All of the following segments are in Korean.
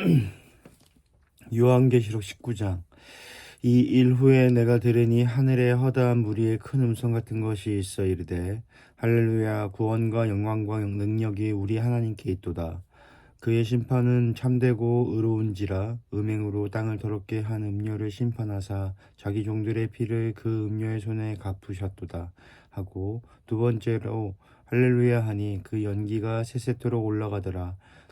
요한계시록 19장. 이 일 후에 내가 들으니 하늘에 허다한 무리의 큰 음성 같은 것이 있어 이르되 할렐루야 구원과 영광과 능력이 우리 하나님께 있도다. 그의 심판은 참되고 의로운지라 음행으로 땅을 더럽게 한 음료를 심판하사 자기 종들의 피를 그 음료의 손에 갚으셨도다. 하고 두 번째로 할렐루야 하니 그 연기가 세세토록 올라가더라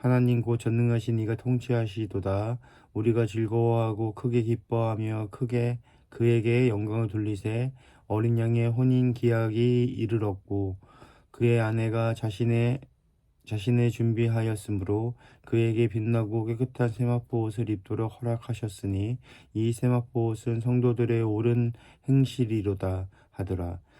하나님 곧 전능하신 이가 통치하시도다. 우리가 즐거워하고 크게 기뻐하며 크게 그에게 영광을 돌리세 어린 양의 혼인 기약이 이르렀고 그의 아내가 자신의 자신의 준비하였으므로 그에게 빛나고 깨끗한 세마포 옷을 입도록 허락하셨으니 이 세마포 옷은 성도들의 옳은 행실이로다 하더라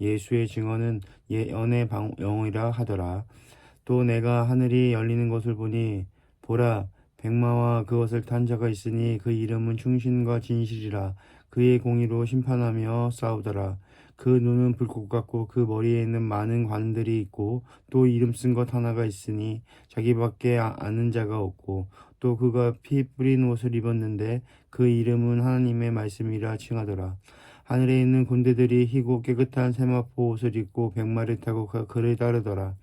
예수의 증언은 예언의 영이라 하더라. 또 내가 하늘이 열리는 것을 보니 보라 백마와 그것을 탄 자가 있으니 그 이름은 충신과 진실이라. 그의 공의로 심판하며 싸우더라. 그 눈은 불꽃 같고 그 머리에 있는 많은 관들이 있고 또 이름 쓴 것 하나가 있으니 자기밖에 아- 아는 자가 없고 또 그가 피 뿌린 옷을 입었는데 그 이름은 하나님의 말씀이라 칭하더라 하늘에 있는 군대들이 희고 깨끗한 세마포 옷을 입고 백마를 타고 그- 그를 따르더라.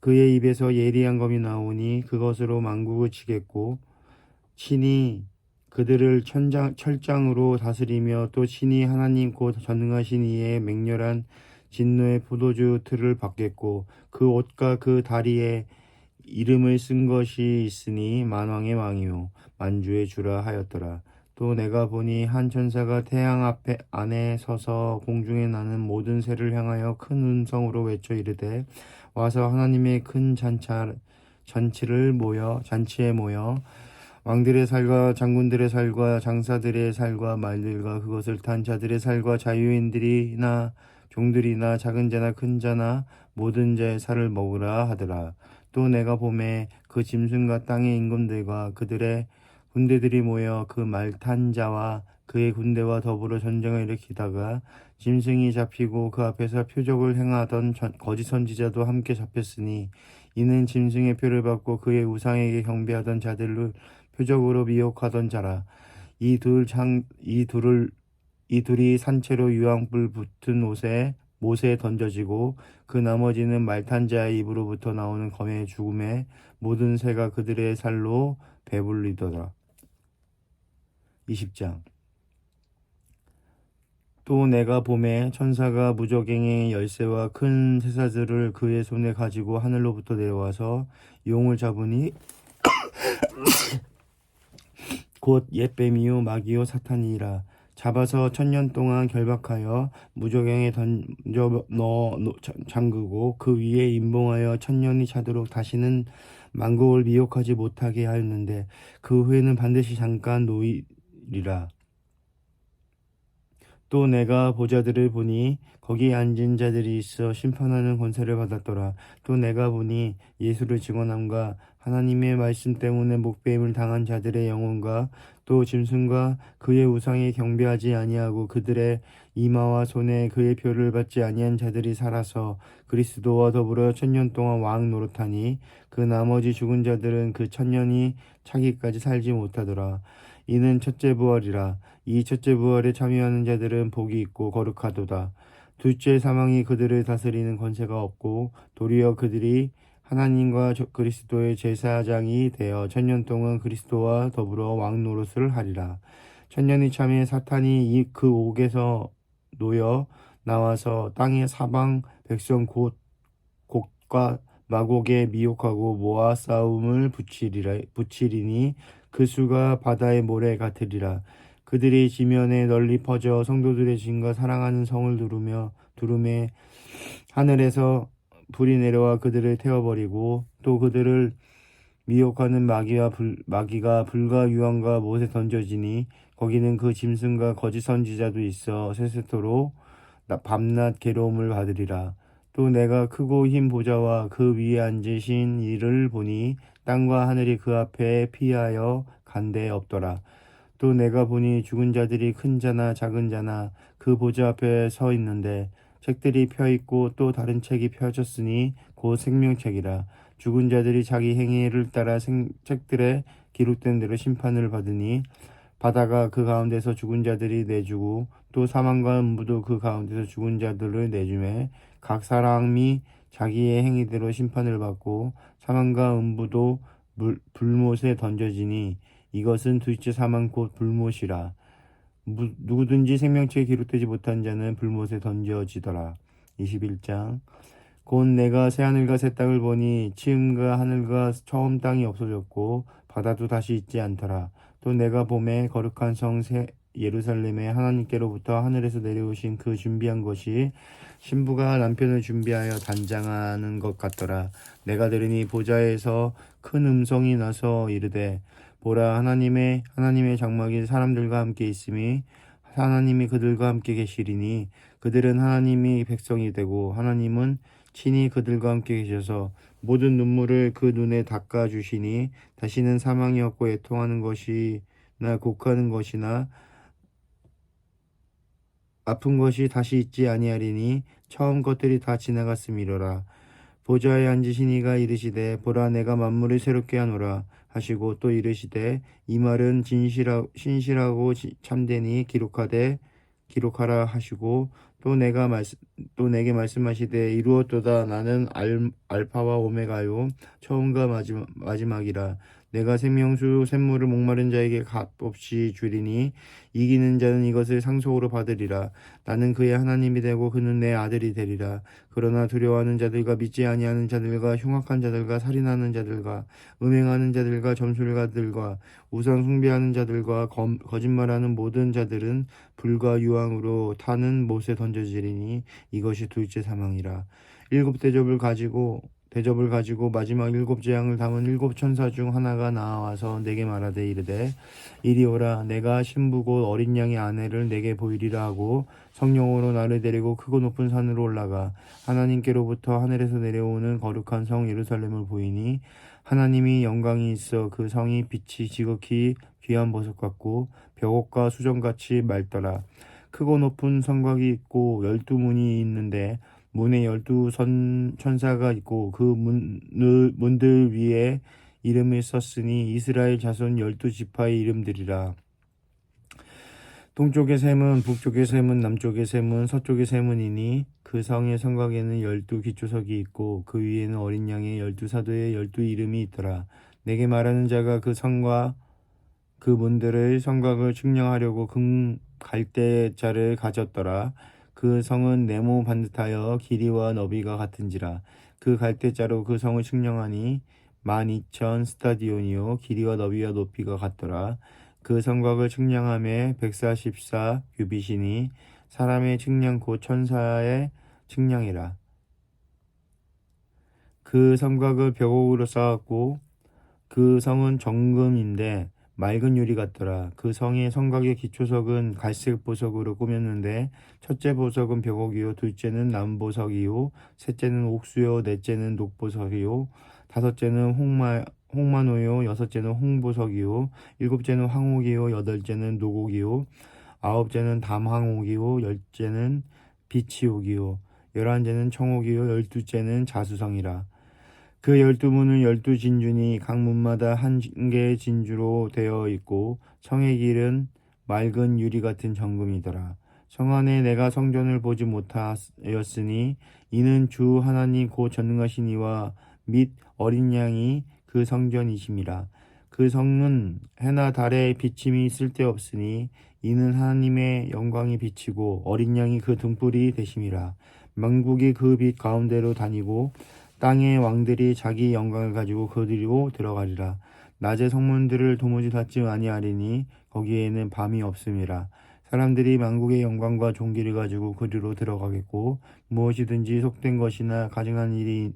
그의 입에서 예리한 검이 나오니 그것으로 만국을 치겠고 친히 그들을 천장, 철장으로 다스리며 또 친히 하나님 곧 전능하신 이의 맹렬한 진노의 포도주 틀을 받겠고 그 옷과 그 다리에 이름을 쓴 것이 있으니 만왕의 왕이요. 만주의 주라 하였더라 또 내가 보니 한 천사가 태양 앞에 안에 서서 공중에 나는 모든 새를 향하여 큰 음성으로 외쳐 이르되 와서 하나님의 큰 잔차, 잔치를 모여 잔치에 모여 왕들의 살과 장군들의 살과 장사들의 살과 말들과 그것을 탄 자들의 살과 자유인들이나 종들이나 작은 자나 큰 자나 모든 자의 살을 먹으라 하더라. 또 내가 봄에 그 짐승과 땅의 임금들과 그들의 군대들이 모여 그 말탄 자와 그의 군대와 더불어 전쟁을 일으키다가 짐승이 잡히고 그 앞에서 표적을 행하던 전- 거짓 선지자도 함께 잡혔으니 이는 짐승의 표를 받고 그의 우상에게 경배하던 자들을 표적으로 미혹하던 자라 이둘장이 둘을 이 둘이 산채로 유황불 붙은 옷에 못에 던져지고 그 나머지는 말탄 자의 입으로부터 나오는 검의 죽음에 모든 새가 그들의 살로 배불리더라. 20장. 또 내가 봄에 천사가 무적행의 열쇠와 큰 쇠사슬을 그의 손에 가지고 하늘로부터 내려와서 용을 잡으니 곧 옛뱀이요 마귀요 사탄이라. 잡아서 천년 동안 결박하여 무적행에 던져 넣어 잠그고 그 위에 임봉하여 천년이 차도록 다시는 만국을 미혹하지 못하게 하였는데 그 후에는 반드시 잠깐 놓이 리라 또 내가 보자들을 보니 거기에 앉은 자들이 있어 심판하는 권세를 받았더라. 또 내가 보니 예수를 증언함과 하나님의 말씀 때문에 목배임을 당한 자들의 영혼과 또 짐승과 그의 우상에 경배하지 아니하고 그들의 이마와 손에 그의 표를 받지 아니한 자들이 살아서 그리스도와 더불어 천년 동안 왕 노릇하니 그 나머지 죽은 자들은 그 천년이 차기까지 살지 못하더라. 이는 첫째 부활이라. 이 첫째 부활에 참여하는 자들은 복이 있고 거룩하도다. 둘째 사망이 그들을 다스리는 권세가 없고 도리어 그들이 하나님과 저- 그리스도의 제사장이 되어 천년 동안 그리스도와 더불어 왕 노릇을 하리라. 천년이 참에 사탄이 이그 옥에서 놓여 나와서 땅의 사방 백성 곧 곡과 마곡에 미혹하고 모아 싸움을 붙이리라 붙이리니 그 수가 바다의 모래 같으리라 그들이 지면에 널리 퍼져 성도들의 진과 사랑하는 성을 두르며 두름에 하늘에서 불이 내려와 그들을 태워버리고 또 그들을 미혹하는 마귀와 불, 마귀가 불과 유황과 못에 던져지니 거기는 그 짐승과 거짓 선지자도 있어 세세토로 나- 밤낮 괴로움을 받으리라. 또 내가 크고 흰 보좌와 그 위에 앉으신 이를 보니 땅과 하늘이 그 앞에 피하여 간데 없더라. 또 내가 보니 죽은 자들이 큰 자나 작은 자나 그 보좌 앞에 서 있는데 책들이 펴 있고 또 다른 책이 펴졌으니 곧 생명책이라. 죽은 자들이 자기 행위를 따라 생, 책들에 기록된 대로 심판을 받으니 바다가 그 가운데서 죽은 자들이 내주고 또 사망과 음부도 그 가운데서 죽은 자들을 내주매 각 사람이 자기의 행위대로 심판을 받고 사망과 음부도 물, 불못에 던져지니 이것은 둘째 사망 곧 불못이라. 무- 누구든지 생명체에 기록되지 못한 자는 불못에 던져지더라. 21장. 곧 내가 새하늘과 새 땅을 보니 치음과 하늘과 처음 땅이 없어졌고 바다도 다시 있지 않더라. 또 내가 봄에 거룩한 성 새- 예루살렘에 하나님께로부터 하늘에서 내려오신 그 준비한 것이 신부가 남편을 준비하여 단장하는 것 같더라. 내가 들으니 보좌에서 큰 음성이 나서 이르되 보라 하나님의 하나님의 장막이 사람들과 함께 있음이 하나님이 그들과 함께 계시리니 그들은 하나님이 백성이 되고 하나님은 친히 그들과 함께 계셔서 모든 눈물을 그 눈에 닦아 주시니 다시는 사망이 없고 애통하는 것이나 곡하는 것이나 아픈 것이 다시 있지 아니하리니 처음 것들이 다 지나갔음이로라. 보좌에 앉으신 이가 이르시되 보라 내가 만물을 새롭게 하노라 하시고 또 이르시되 이 말은 진실하, 신실하고 지- 참되니 기록하되 기록하라 하시고 또 내가 말씀 또 내게 말씀하시되 이루었도다. 나는 알, 알파와 오메가요. 처음과 마지막, 마지막이라 내가 생명수 샘물을 목마른 자에게 값없이 주리니 이기는 자는 이것을 상속으로 받으리라. 나는 그의 하나님이 되고 그는 내 아들이 되리라. 그러나 두려워하는 자들과 믿지 아니하는 자들과 흉악한 자들과 살인하는 자들과 음행하는 자들과 점술가들과 우상 숭배하는 자들과 검- 거짓말하는 모든 자들은 불과 유황으로 타는 못에 던져지리니 이것이 둘째 사망이라. 일곱 대접을 가지고 대접을 가지고 마지막 일곱 재앙을 담은 일곱 천사 중 하나가 나와서 내게 말하되 이르되 이리 오라 내가 신부 곧 어린 양의 아내를 내게 보이리라 하고 성령으로 나를 데리고 크고 높은 산으로 올라가 하나님께로부터 하늘에서 내려오는 거룩한 성 예루살렘을 보이니 하나님이 영광이 있어 그 성이 빛이 지극히 귀한 보석 같고 벽옥과 수정같이 맑더라. 크고 높은 성곽이 있고 열두 문이 있는데 문에 열두 선 천사가 있고 그 문, 문들 위에 이름을 썼으니 이스라엘 자손 열두 지파의 이름들이라. 동쪽의 샘은 북쪽의 샘은 남쪽의 샘은 서쪽의 샘은이니 그 성의 성곽에는 열두 기초석이 있고 그 위에는 어린 양의 열두 사도의 열두 이름이 있더라. 내게 말하는 자가 그 성과 그 문들을 성곽을 측량하려고 금 갈대자를 가졌더라. 그 성은 네모 반듯하여 길이와 너비가 같은지라. 그 갈대자로 그 성을 측량하니 만 이천 스타디온이요 길이와 너비와 높이가 같더라. 그 성곽을 측량함에 백사십사 규빗이니 사람의 측량 곧 천사의 측량이라. 그 성곽을 벽옥으로 쌓았고 그 성은 정금인데 맑은 유리 같더라. 그 성의 성곽의 기초석은 갈색 보석으로 꾸몄는데 첫째 보석은 벽옥이요 둘째는 남보석이요 셋째는 옥수요 넷째는 녹보석이요 다섯째는 홍마 홍마노요 여섯째는 홍보석이요 일곱째는 황옥이요 여덟째는 노곡이요 아홉째는 담황옥이요 열째는 비치옥이요 열한째는 청옥이요 열두째는 자수성이라 그 열두 문은 열두 진주니 각 문마다 한 개의 진주로 되어 있고 성의 길은 맑은 유리 같은 정금이더라. 성 안에 내가 성전을 보지 못하였으니 이는 주 하나님 곧 전능하신 이와 및 어린 양이 그 성전이심이라. 그 성은 해나 달의 비침이 쓸데없으니 이는 하나님의 영광이 비치고 어린 양이 그 등불이 되심이라 만국이 그 빛 가운데로 다니고 땅의 왕들이 자기 영광을 가지고 그들로 들어가리라 낮의 성문들을 도무지 닫지 아니하리니 거기에는 밤이 없음이라 사람들이 만국의 영광과 종기를 가지고 그리로 들어가겠고 무엇이든지 속된 것이나 가증한 일이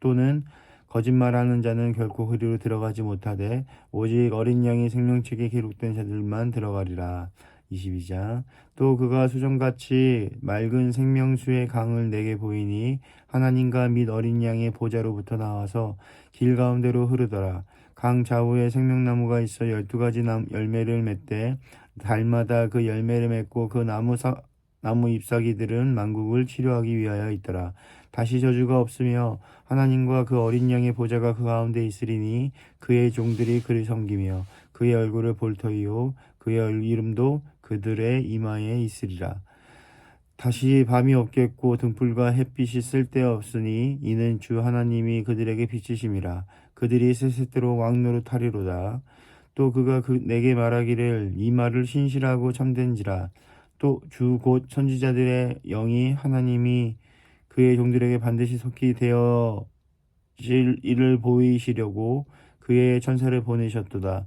또는 거짓말하는 자는 결코 그리로 들어가지 못하되 오직 어린 양이 생명책에 기록된 자들만 들어가리라. 22장 또 그가 수정같이 맑은 생명수의 강을 내게 보이니 하나님과 및 어린 양의 보좌로부터 나와서 길 가운데로 흐르더라. 강 좌우에 생명나무가 있어 열두 가지 남- 열매를 맺되 달마다 그 열매를 맺고 그 나무 사, 나무 잎사귀들은 만국을 치료하기 위하여 있더라. 다시 저주가 없으며 하나님과 그 어린 양의 보좌가 그 가운데 있으리니 그의 종들이 그를 섬기며 그의 얼굴을 볼 터이요 그의 얼- 이름도 그들의 이마에 있으리라. 다시 밤이 없겠고 등불과 햇빛이 쓸데없으니 이는 주 하나님이 그들에게 비치심이라. 그들이 세세대로 왕노릇하리로다. 또 그가 그 내게 말하기를 이 말을 신실하고 참된지라. 또 주 곧 선지자들의 영이 하나님이 그의 종들에게 반드시 속히 되어질 일을 보이시려고 그의 천사를 보내셨도다.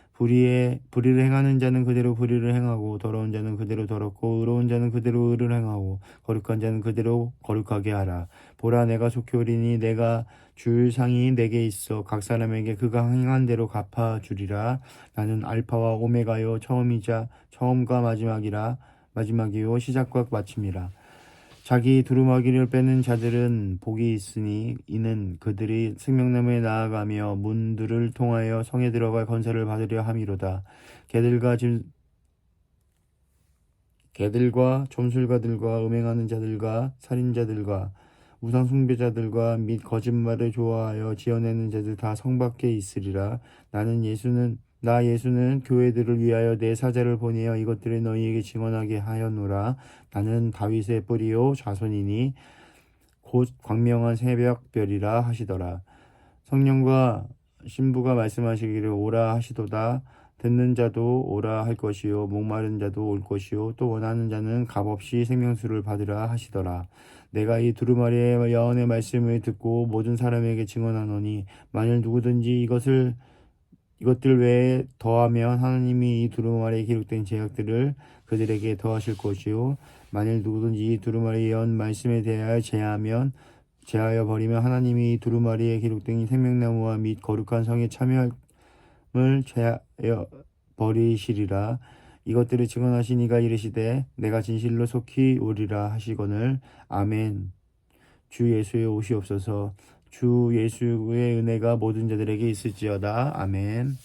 불의에 불의를 행하는 자는 그대로 불의를 행하고 더러운 자는 그대로 더럽고 의로운 자는 그대로 의를 행하고 거룩한 자는 그대로 거룩하게 하라. 보라 내가 속히 오리니 내가 줄 상이 내게 있어 각 사람에게 그가 행한 대로 갚아 주리라. 나는 알파와 오메가요 처음이자 처음과 마지막이라 마지막이요 시작과 마침이라. 자기 두루마기를 빼는 자들은 복이 있으니 이는 그들이 생명나무에 나아가며 문들을 통하여 성에 들어갈 건설을 받으려 함이로다. 개들과 짐 개들과 점술가들과 음행하는 자들과 살인자들과 우상 숭배자들과 및 거짓말을 좋아하여 지어내는 자들 다 성 밖에 있으리라. 나는 예수는 나 예수는 교회들을 위하여 내 사자를 보내어 이것들을 너희에게 증언하게 하였노라. 나는 다윗의 뿌리요 자손이니 곧 광명한 새벽별이라 하시더라. 성령과 신부가 말씀하시기를 오라 하시도다. 듣는 자도 오라 할 것이요 목마른 자도 올 것이요 또 원하는 자는 값없이 생명수를 받으라 하시더라. 내가 이 두루마리의 여언의 말씀을 듣고 모든 사람에게 증언하노니 만일 누구든지 이것을 이것들 외에 더하면 하나님이 이 두루마리에 기록된 제약들을 그들에게 더하실 것이요. 만일 누구든지 이 두루마리의 예언 말씀에 대하여 제하면 제하여 버리면 하나님이 이 두루마리에 기록된 생명나무와 및 거룩한 성에 참여함을 제하여 버리시리라. 이것들을 증언하신 이가 이르시되 내가 진실로 속히 오리라 하시거늘 아멘. 주 예수의 옷이 없어서 주 예수의 은혜가 모든 자들에게 있을지어다. 아멘